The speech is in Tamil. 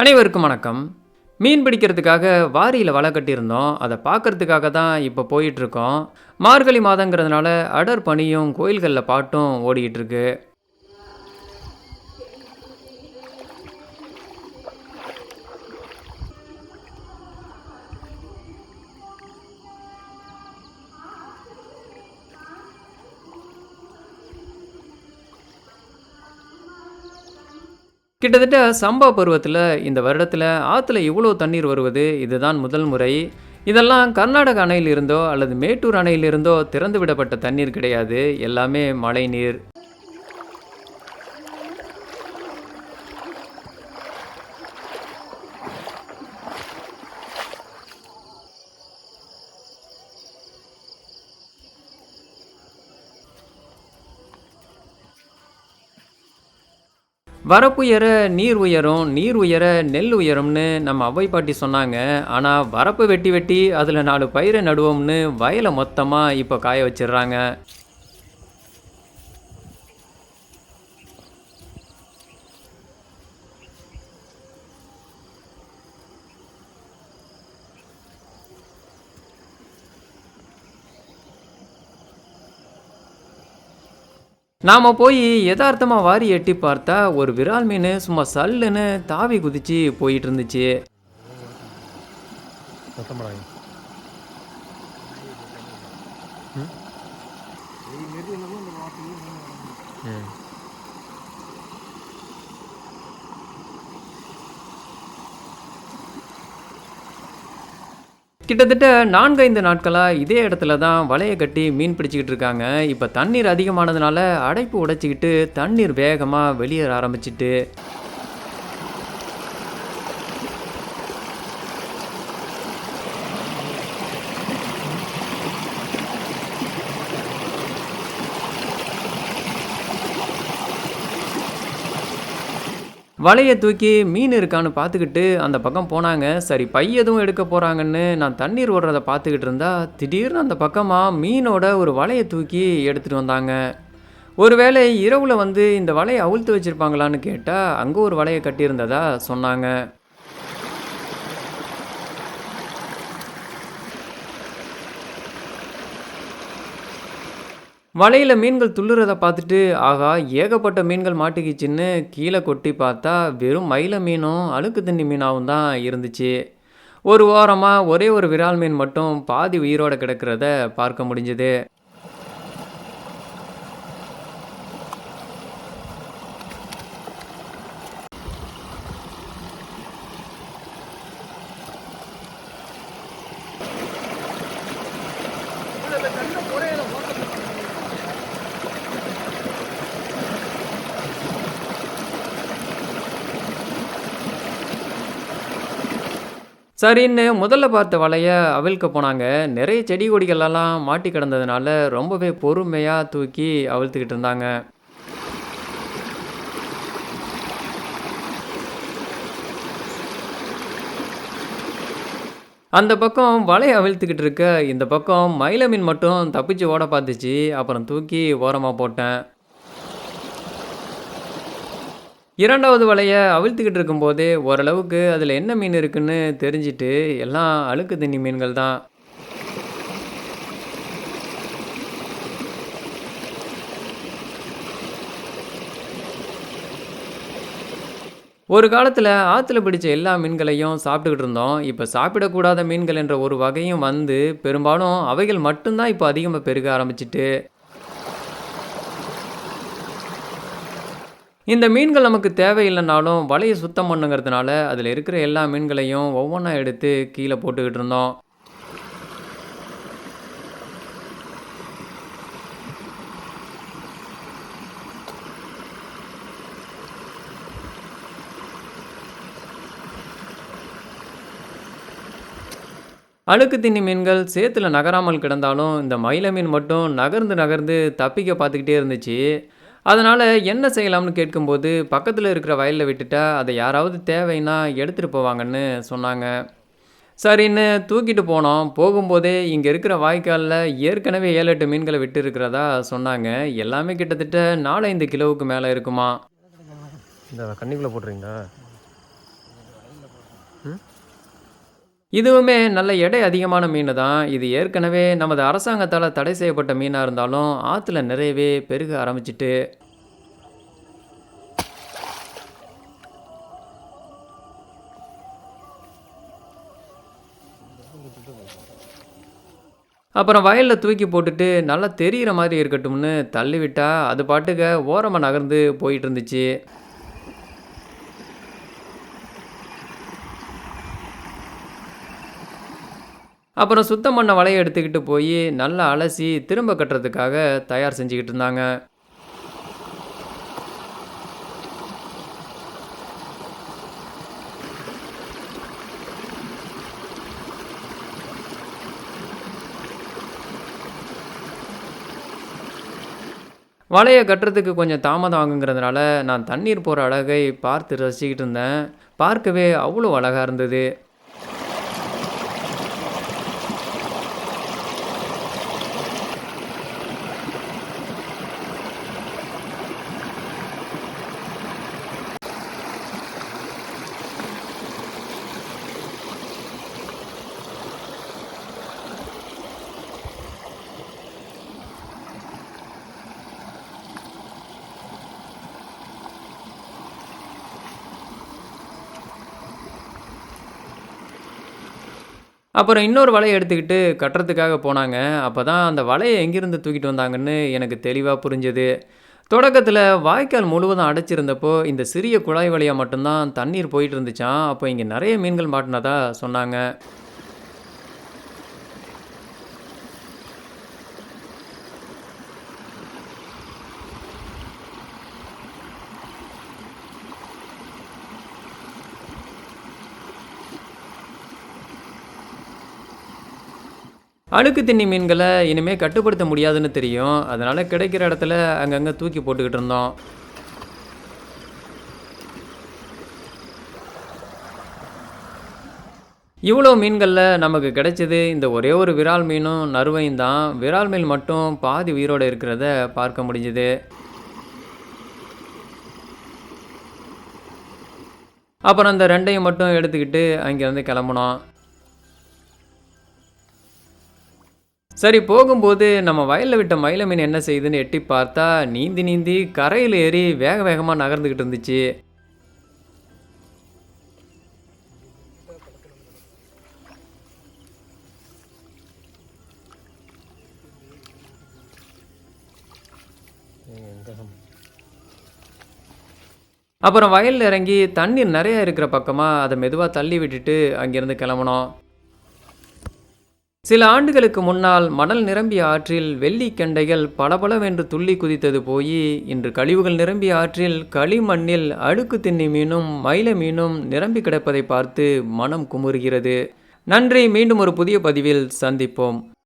அனைவருக்கும் வணக்கம். மீன் பிடிக்கிறதுக்காக வாரியில் வலை கட்டியிருந்தோம். அதை பார்க்கறதுக்காக தான் இப்போ போயிட்டுருக்கோம் மார்கழி மாதங்கிறதுனால அடர் பனியும் கோயில்களில் பாட்டும் ஓடிக்கிட்டு இருக்கு. கிட்டத்தட்ட சம்பா பருவத்தில் இந்த வருடத்தில் ஆற்றுல இவ்வளோ தண்ணீர் வருவது இதுதான் முதல் முறை. இதெல்லாம் கர்நாடக அணையில் இருந்தோ அல்லது மேட்டூர் அணையிலிருந்தோ திறந்து விடப்பட்ட தண்ணீர் கிடையாது. எல்லாமே மழை நீர் வரப்புயர நீர் உயரும் நீர் உயர நெல் உயரும்னு நம்ம அவ்வை பாட்டி சொன்னாங்க. ஆனால் வரப்பு வெட்டி வெட்டி அதில் நாலு பயிரை நடுவோம்னு வயலை மொத்தமாக இப்போ காய வச்சிடுறாங்க. நாம் போய் யதார்த்தமாக வாரி எட்டி பார்த்தா ஒரு விரால் மீன் சும்மா சல்லுன்னு தாவி குதிச்சு போயிட்டு இருந்துச்சு. கிட்டத்தட்ட நான்கைந்து நாட்களாக இதே இடத்துல தான் வலையை கட்டி மீன் பிடிச்சிக்கிட்டு இருக்காங்க. இப்போ தண்ணீர் அதிகமானதுனால அடைப்பு உடைச்சிக்கிட்டு தண்ணீர் வேகமாக வெளியேற ஆரம்பிச்சிட்டு வலையை தூக்கி மீன் இருக்கான்னு பார்த்துக்கிட்டு அந்த பக்கம் போனாங்க. சரி பை எதுவும் எடுக்க போகிறாங்கன்னு நான் தண்ணீர் ஓடுறதை பார்த்துக்கிட்டு இருந்தா திடீர்னு அந்த பக்கமாக மீனோட ஒரு வலையை தூக்கி எடுத்துகிட்டு வந்தாங்க. ஒருவேளை இரவில் வந்து இந்த வலையை அவிழ்த்து வச்சுருப்பாங்களான்னு கேட்டால் அங்கே ஒரு வலையை கட்டியிருந்ததா சொன்னாங்க. வலையில் மீன்கள் துள்ளுறத பார்த்துட்டு ஆகா ஏகப்பட்ட மீன்கள் மாட்டிக்கிச்சின்னு கீழே கொட்டி பார்த்தா வெறும் மயில மீனும் அழுக்கு தண்ணி மீனாகவும் தான் இருந்துச்சு. ஒரு ஓரமாக ஒரே ஒரு விரால் மீன் மட்டும் பாதி உயிரோடு கிடக்கிறத பார்க்க முடிஞ்சுது. சரின்னு முதல்ல பார்த்த வலையை அவிழ்க்க போனாங்க. நிறைய செடி கொடிகளெல்லாம் மாட்டி கிடந்ததுனால ரொம்பவே பொறுமையாக தூக்கி அவிழ்த்துக்கிட்டு இருந்தாங்க. அந்த பக்கம் வலையை அவிழ்த்துக்கிட்டு இருக்க இந்த பக்கம் மயில மீன் மட்டும் தப்பிச்சு ஓட பார்த்துச்சு. அப்புறம் தூக்கி ஓரமாக போட்டேன். இரண்டாவது வலையை அவிழ்த்துக்கிட்டு இருக்கும்போதே ஓரளவுக்கு அதில் என்ன மீன் இருக்குன்னு தெரிஞ்சிட்டு எல்லாம் அழுக்கு தண்ணி மீன்கள் தான். ஒரு காலத்தில் ஆற்றுல பிடிச்ச எல்லா மீன்களையும் சாப்பிட்டுக்கிட்டு இருந்தோம். இப்போ சாப்பிடக்கூடாத மீன்கள் என்ற ஒரு வகையும் வந்து பெரும்பாலும் அவைகள் மட்டும்தான் இப்போ அதிகமாக பெருக ஆரம்பிச்சிட்டு இந்த மீன்கள் நமக்கு தேவையில்லைனாலும் வலையை சுத்தம் பண்ணுங்கிறதுனால அதில் இருக்கிற எல்லா மீன்களையும் ஒவ்வொன்றா எடுத்து கீழே போட்டுக்கிட்டு இருந்தோம். அழுக்கு தின்னி மீன்கள் சேத்துல நகராமல் கிடந்தாலும் இந்த மயில மீன் மட்டும் நகர்ந்து நகர்ந்து தப்பிக்க பார்த்துக்கிட்டே இருந்துச்சு. அதனால் என்ன செய்யலாம்னு கேட்கும்போது பக்கத்தில் இருக்கிற வயலில் விட்டுட்டா அதை யாராவது தேவைன்னா எடுத்துகிட்டு போவாங்கன்னு சொன்னாங்க. சரின்னு தூக்கிட்டு போனோம். போகும்போதே இங்கே இருக்கிற வாய்க்காலில் ஏற்கனவே ஏழு எட்டு மீன்களை விட்டு இருக்கிறதா சொன்னாங்க. எல்லாமே கிட்டத்தட்ட நாலஞ்சு கிலோவுக்கு மேலே இருக்குமா. இந்த கண்ணிக்குள்ளே போட்டுறீங்களா இதுவுமே நல்ல எடை அதிகமான மீன் தான். இது ஏற்கனவே நமது அரசாங்கத்தால் தடை செய்யப்பட்ட மீனாக இருந்தாலும் ஆற்றுல நிறையவே பெருக ஆரம்பிச்சிட்டு. அப்புறம் வயலில் தூக்கி போட்டுட்டு நல்லா தெரிகிற மாதிரி இருக்கட்டும்னு தள்ளிவிட்டால் அது பாட்டுக்க ஓரமாக நகர்ந்து போயிட்டு இருந்துச்சு. அப்புறம் சுத்தம் பண்ண வலையை எடுத்துக்கிட்டு போய் நல்லா அலசி திரும்ப கட்டுறதுக்காக தயார் செஞ்சுக்கிட்டு இருந்தாங்க. வலையை கட்டுறதுக்கு கொஞ்சம் தாமதம் ஆகுங்கிறதுனால நான் தண்ணீர் போகிற அழகை பார்த்து ரசிச்சுக்கிட்டு இருந்தேன். பார்க்கவே அவ்வளோ அழகாக இருந்தது. அப்புறம் இன்னொரு வலையை எடுத்துக்கிட்டு கட்டுறதுக்காக போனாங்க. அப்போ தான் அந்த வலையை எங்கேருந்து தூக்கிட்டு வந்தாங்கன்னு எனக்கு தெளிவாக புரிஞ்சுது. தொடக்கத்தில் வாய்க்கால் முழுவதும் அடைச்சிருந்தப்போ இந்த சிறிய குழாய் வழியாக மட்டும்தான் தண்ணீர் போயிட்டு இருந்துச்சாம். அப்போ இங்கே நிறைய மீன்கள் மாட்டினதா சொன்னாங்க. அழுக்கு தண்ணி மீன்களை இனிமேல் கட்டுப்படுத்த முடியாதுன்னு தெரியும். அதனால் கிடைக்கிற இடத்துல அங்கங்கே தூக்கி போட்டுக்கிட்டு இருந்தோம். இவ்வளோ மீன்களில் நமக்கு கிடைச்சது இந்த ஒரே ஒரு விரால் மீனும் நறுவையும் தான். விரால் மீன் மட்டும் பாதி உயிரோடு இருக்கிறத பார்க்க முடிஞ்சுது. அப்புறம் அந்த ரெண்டையும் மட்டும் எடுத்துக்கிட்டு அங்கேருந்து கிளம்புனோம். சரி போகும்போது நம்ம வயலில் விட்ட மயில மீன் என்ன செய்யுதுன்னு எட்டி பார்த்தா நீந்தி நீந்தி கரையில் ஏறி வேக வேகமாக நகர்ந்துக்கிட்டு இருந்துச்சு. அப்புறம் வயலில் இறங்கி தண்ணீர் நிறையா இருக்கிற பக்கமாக அதை மெதுவாக தள்ளி விட்டுட்டு அங்கேருந்து கிளம்புனோம். சில ஆண்டுகளுக்கு முன்னால் மணல் நிரம்பிய ஆற்றில் வெள்ளி கெண்டைகள் பளபளவென்று துள்ளி குதித்தது போய் இன்று கழிவுகள் நிரம்பிய ஆற்றில் களிமண்ணில் அழுக்கு தின்னி மீனும் மயில மீனும் நிரம்பி கிடப்பதை பார்த்து மனம் குமுறுகிறது. நன்றி மீண்டும் ஒரு புதிய பதிவில் சந்திப்போம்.